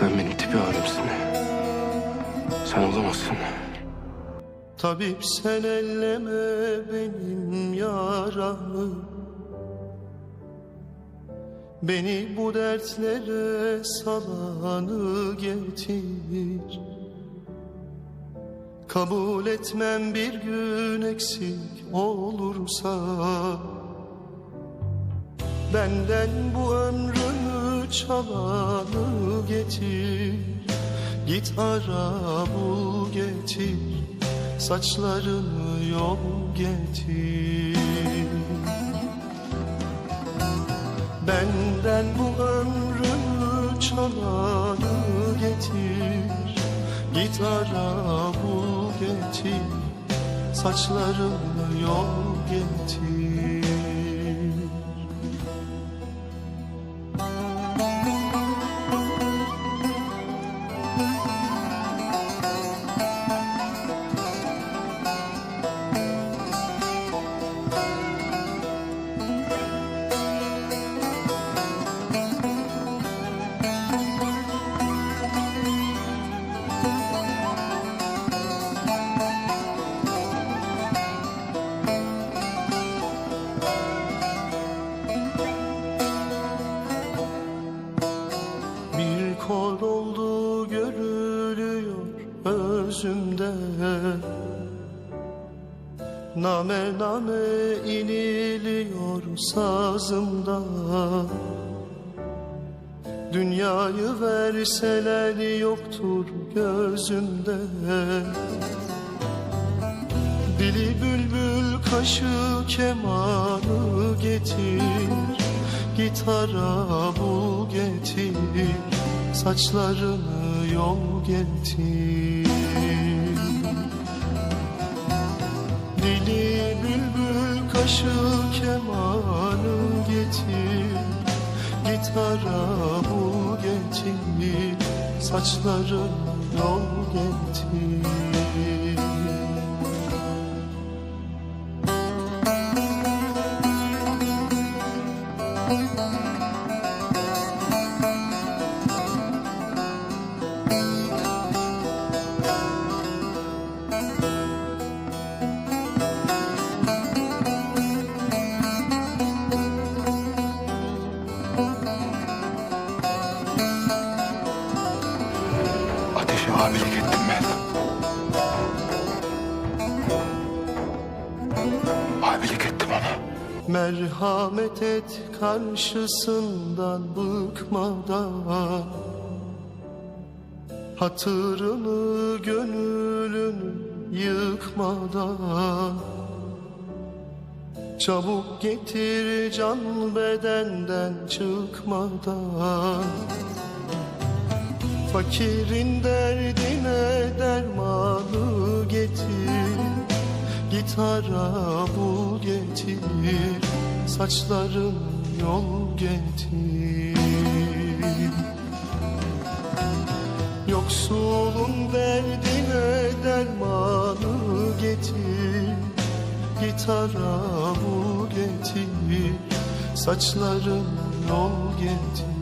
Sen benim tipi halimsin. Sen olamazsın. Tabip sen elleme benim yaramı Beni bu dertlere salanı getir Kabul etmem bir gün eksik olursa Benden bu ömrümü çalanı getir. Git ara bul getir. Saçlarını yol getir. Benden bu ömrümü çalanı getir. Git ara bul getir. Saçlarını yol getir Bir kol oldu görülüyor özümde. Name name iniliyor sazımda. Dünyayı verseler yoktur gözümde. Dili kaşı kemanı getir Gitara bul getir Saçlarını yol getir. Dili bülbül kaşı kemanı getir Gitara bul getir Saçlarını yol getir abilik ettim ama. Merhamet et karşısından bıkmadan Hatırını gönlünü yıkmadan Çabuk getir can bedenden çıkmadan Fakirin derdine dermanı getir. Git ara bul getir. Saçların yol getir. Yoksulun derdine dermanı getir. Git ara bul getir. Saçların yol getir